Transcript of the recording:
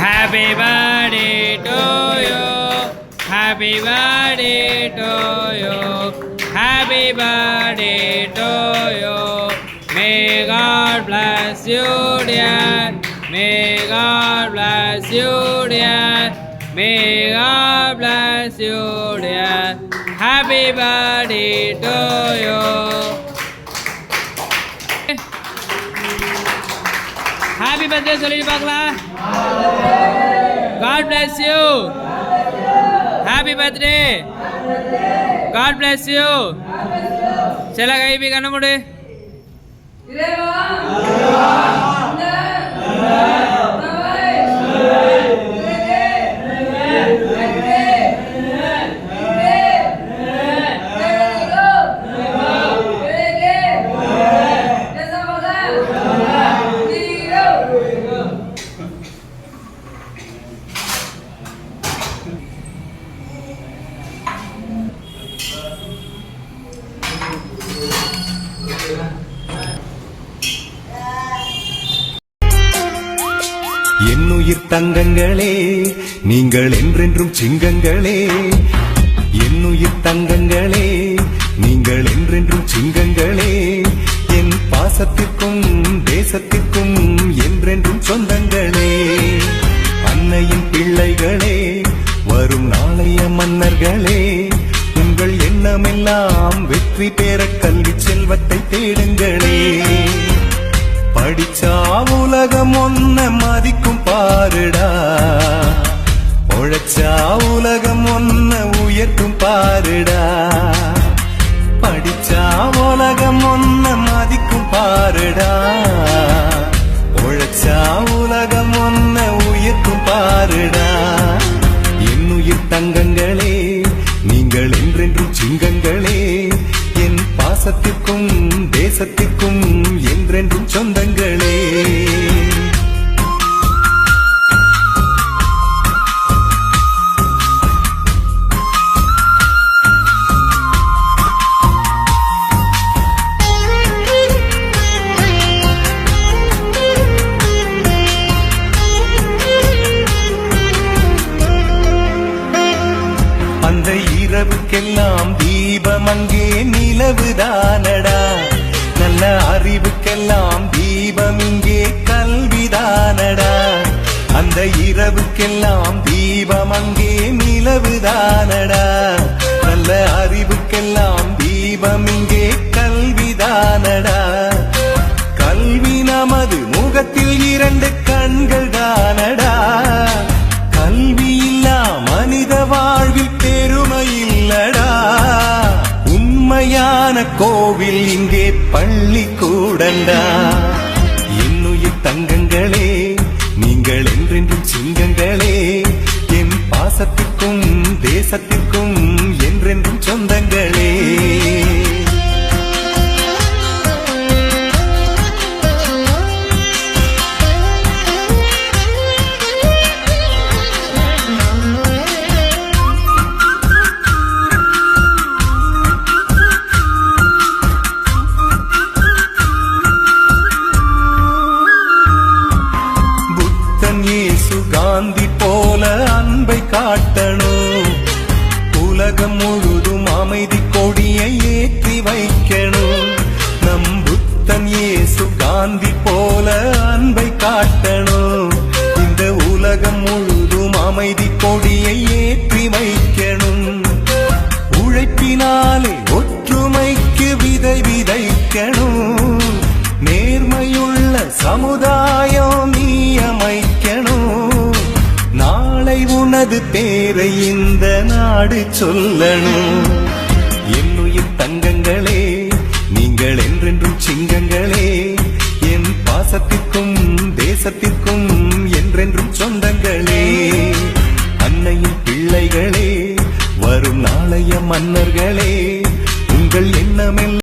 Happy birthday to you. Happy birthday to you. Happy birthday to you. May God bless you, dear. May God bless you, dear. May God bless you, dear. Happy birthday to you. Happy birthday சொல்லி பார்க்கலாம். God bless you happy birthday god bless you சில கைவி கண்ண முடு. என்னுயிர் தங்கங்களே நீங்கள் என்றென்றும் சிங்கங்களே. என்னுயிர் தங்கங்களே நீங்கள் என்றென்றும் சிங்கங்களே. என் பாசத்திற்கும் தேசத்திற்கும் என்றென்றும் சொந்தங்களே. அன்னையின் பிள்ளைகளே வரும் நாளைய மன்னர்களே. உங்கள் எண்ணமெல்லாம் வெற்றி பெற கல்வி செல்வத்தை தேடுங்களே. படிச்சா உலகம் ஒன்ன மதிக்கும் பாருடா. உழைச்சா உலகம் ஒன்ன உயர்த்தும் பாருடா. படிச்சா உலகம் ஒன்ன மதிக்கும் பாருடா. உழைச்சா உலகம் ஒன்ன உயர்த்தும் பாருடா. என்னுயிர் தங்கங்களே நீங்கள் என்றென்றும் சிங்கங்களே. என் பாசத்திற்கும் தேசத்திற்கும் என்றென்றும் சொந்தங்கள். அங்கே நிலவுதானடா? நல்ல அறிவுக்கெல்லாம் தீபம் இங்கே கல்விதானடா? அந்த இரவுக்கெல்லாம் தீபம் அங்கே நிலவுதானடா? நல்ல அறிவுக்கெல்லாம் தீபம் இங்கே கல்விதானடா? கல்வி நமது முகத்தில் இரண்டு கண்கள் தான கோவில் இங்கே பள்ளி கூடண்டா. என்னுயிர் தங்கங்களே நீங்கள் என்றென்றும் சிங்கங்களே. என் பாசத்திற்கும் தேசத்திற்கும் காட்டணும். உலகம் முழுதும் அமைதி கொடியை ஏற்றி வைக்கணும். நம் புத்தன் இயேசு காந்தி போல அன்பை காட்டணும். இந்த உலகம் முழுதும் அமைதி கொடியை பாடி சொல்லணும். என்னுயிர் தங்கங்களே நீங்கள் என்றென்றும் சிங்கங்களே. என் பாசத்திற்கும் தேசத்திற்கும் என்றென்றும் சொந்தங்களே. அன்னையின் பிள்ளைகளே வரும் நாளைய மன்னர்களே உங்கள் எண்ணமெல்லாம்